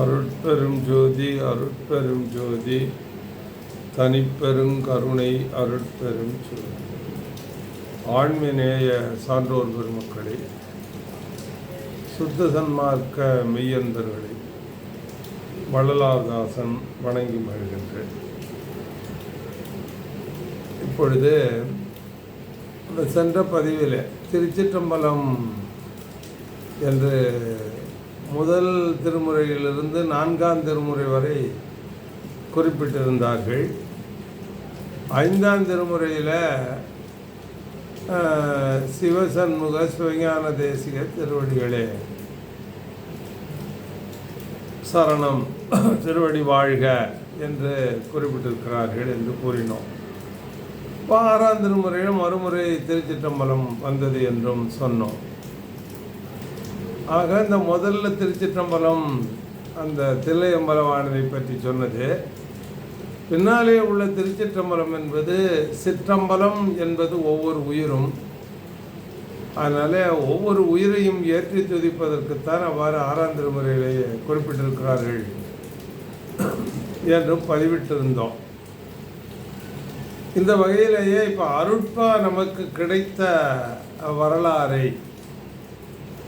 அருட்பெரும் ஜோதி அருட்பெரும் ஜோதி. தனிப்பெரும் கருணை அருட்பெரும் ஜோதி. ஆண்மிநேய சான்றோர் பெருமக்களே சுத்த சன்மார்க்க மெய்யன்பர்களே வள்ளலார்தாசன் வணங்கி மகிழ்கின்றேன். இப்பொழுது சென்ற பதிவில் திருச்சிற்றம்பலம் என்று முதல் திருமுறையிலிருந்து நான்காம் திருமுறை வரை குறிப்பிட்டிருந்தார்கள். ஐந்தாம் திருமுறையில் சிவசண்முக சிவஞான தேசிக திருவடிகளே சரணம் திருவடி வாழ்க என்று குறிப்பிட்டிருக்கிறார்கள் என்று கூறினோம். இப்போ ஆறாம் திருமுறையில் மறுமுறை திருச்சிற்றம்பலம் வந்தது என்றும் சொன்னோம். ஆக இந்த முதல்ல திருச்சிற்றம்பலம் அந்த தில்லையம்பலமானதை பற்றி சொன்னது. பின்னாலே உள்ள திருச்சிற்றம்பலம் என்பது சிற்றம்பலம் என்பது ஒவ்வொரு உயிரும். அதனால் ஒவ்வொரு உயிரையும் ஏற்றி துதிப்பதற்குத்தான் அவ்வாறு ஆறாம் திருமுறையிலேயே குறிப்பிட்டிருக்கிறார்கள் என்றும் பதிவிட்டிருந்தோம். இந்த வகையிலேயே இப்போ அருட்பா நமக்கு கிடைத்த வரலாறை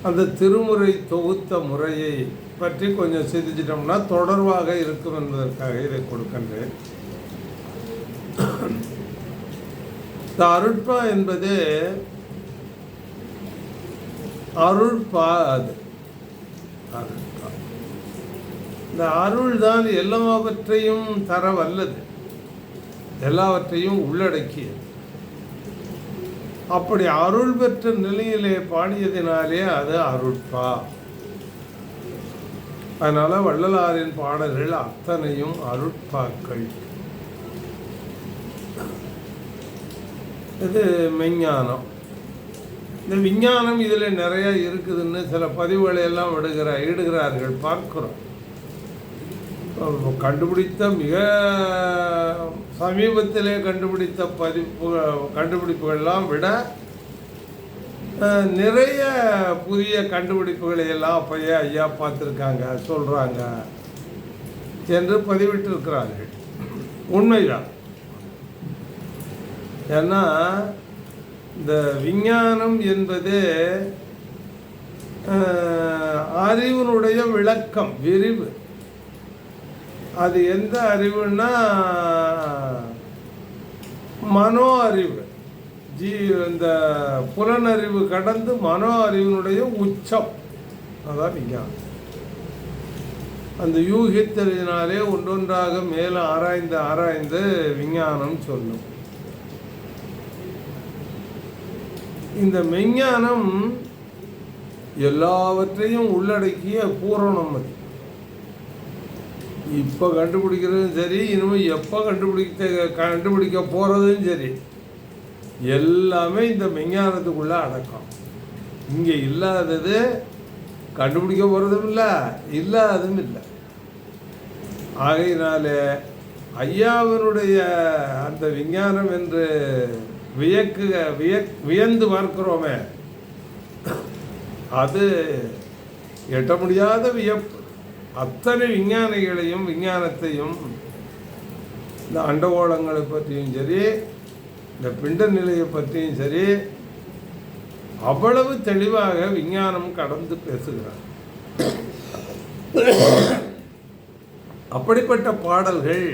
அந்த திருமுறை தொகுத்த முறையை பற்றி கொஞ்சம் சிந்திச்சிட்டோம்னா தொடர்பாக இருக்கும் என்பதற்காக இதை கொடுக்கின்றேன். இந்த அருட்பா என்பது அருள்பா அது அருட்பா. இந்த அருள் தான் எல்லாவற்றையும் தர வல்லது எல்லாவற்றையும் உள்ளடக்கியது. அப்படி அருள் பெற்ற நிலையிலே பாடியதினாலே அது அருட்பா. அதனால வள்ளலாரின் பாடல்கள் அத்தனையும் அருட்பாக்கள். இது மெஞ்ஞானம். இந்த விஞ்ஞானம் இதில் நிறைய இருக்குதுன்னு சில பதிவுகளை எல்லாம் விடுகிற இடுகிறார்கள் பார்க்கிறோம். கண்டுபிடித்த மிக சமீபத்திலே கண்டுபிடித்த பதிப்பு கண்டுபிடிப்புகள்லாம் விட நிறைய புதிய கண்டுபிடிப்புகளை எல்லாம் அப்பயே ஐயா பார்த்துருக்காங்க சொல்கிறாங்க என்று பதிவிட்டிருக்கிறார்கள். உண்மைதான். ஏன்னா இந்த விஞ்ஞானம் என்பது அறிவினுடைய விளக்கம் விரிவு. அது எந்த அறிவுன்னா மனோ அறிவு. ஜீ இந்த புலனறிவு கடந்து மனோ அறிவினுடைய உச்சம். அதான் விஞ்ஞானம். அந்த யூகித்தலினாலே ஒன்றொன்றாக மேலே ஆராய்ந்து ஆராய்ந்து விஞ்ஞானம் சொல்லும். இந்த மெஞ்ஞானம் எல்லாவற்றையும் உள்ளடக்கிய பூரணம் அது. இப்போ கண்டுபிடிக்கிறதும் சரி இனிமேல் எப்போ கண்டுபிடிக்க கண்டுபிடிக்க போகிறதும் சரி எல்லாமே இந்த விஞ்ஞானத்துக்குள்ளே அடக்கம். இங்கே இல்லாதது கண்டுபிடிக்க போகிறதும் இல்லை இல்லாததும் இல்லை. ஆகையினால ஐயாவினுடைய அந்த விஞ்ஞானம் என்று வியக்கு விய வியந்து பார்க்கிறோமே அது எட்ட முடியாத வியப்பு. அத்தனை விஞ்ஞானிகளையும் விஞ்ஞானத்தையும் இந்த அண்டகோளங்களை பற்றியும் சரி இந்த பிண்ட நிலையை பற்றியும் சரி அவ்வளவு தெளிவாக விஞ்ஞானம் கடந்து பேசுகிறார். அப்படிப்பட்ட பாடல்கள்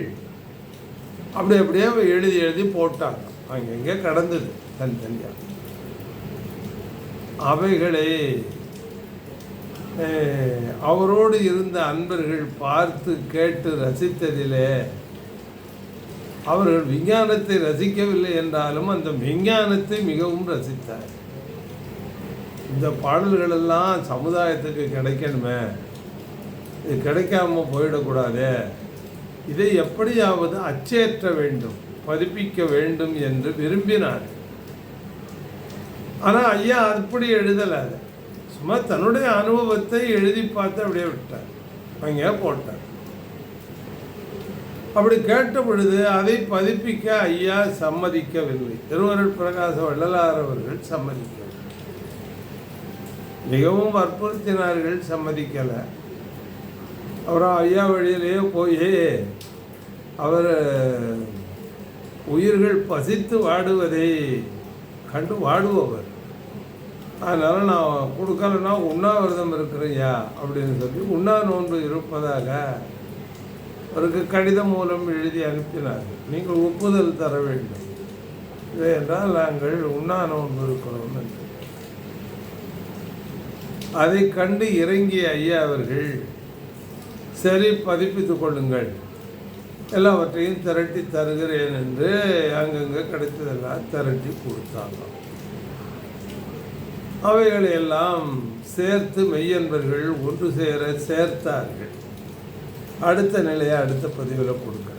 அப்படி அப்படியே எழுதி எழுதி போட்டாங்க. அங்கங்கே கடந்தது தனித்தனியாக அவைகளை அவரோடு இருந்த அன்பர்கள் பார்த்து கேட்டு ரசித்ததிலே அவர்கள் விஞ்ஞானத்தை ரசிக்கவில்லை என்றாலும் அந்த விஞ்ஞானத்தை மிகவும் ரசித்தார். இந்த பாடல்களெல்லாம் சமுதாயத்துக்கு கிடைக்கணுமே. இது கிடைக்காம போயிடக்கூடாது. இதை எப்படியாவது அச்சேற்ற வேண்டும் பதிப்பிக்க வேண்டும் என்று விரும்பினார். ஆனால் ஐயா அப்படி எழுதலை. சும்மா தன்னுடைய அனுபவத்தை எழுதி பார்த்து அப்படியே விட்டார். அங்கே போட்டார். அப்படி கேட்ட பொழுது அதை பதிப்பிக்க ஐயா சம்மதிக்கவில்லை. திருவருள் பிரகாச வள்ளலார் அவர்கள் சம்மதிக்கவில்லை. மிகவும் வற்புறுத்தினார்கள் சம்மதிக்கலை. அப்புறம் ஐயா வழியிலேயே போய் அவர் உயிர்கள் பசித்து வாடுவதை கண்டு வாடுபவர். அதனால் நான் கொடுக்கலன்னா உண்ணாவிரதம் இருக்கிறையா அப்படின்னு சொல்லி உண்ணா நோன்பு இருப்பதாக அவருக்கு கடிதம் மூலம் எழுதி அனுப்பினார். நீங்கள் ஒப்புதல் தர வேண்டும். இல்லை என்றால் நாங்கள் உண்ணா நோன்பு இருக்கிறோம் என்று. அதை கண்டு இறங்கிய ஐயா அவர்கள் சரி பதிப்பித்துக் கொள்ளுங்கள். எல்லாவற்றையும் திரட்டி தருகிறேன் என்று அங்கங்கே கிடைத்ததெல்லாம் திரட்டி கொடுத்தாங்க. அவைகளை எல்லாம் சேர்த்து மெய்யன்பர்கள் ஒன்று சேர சேர்த்தார்கள். அடுத்த நிலையை அடுத்த பதிவில் கொடுக்க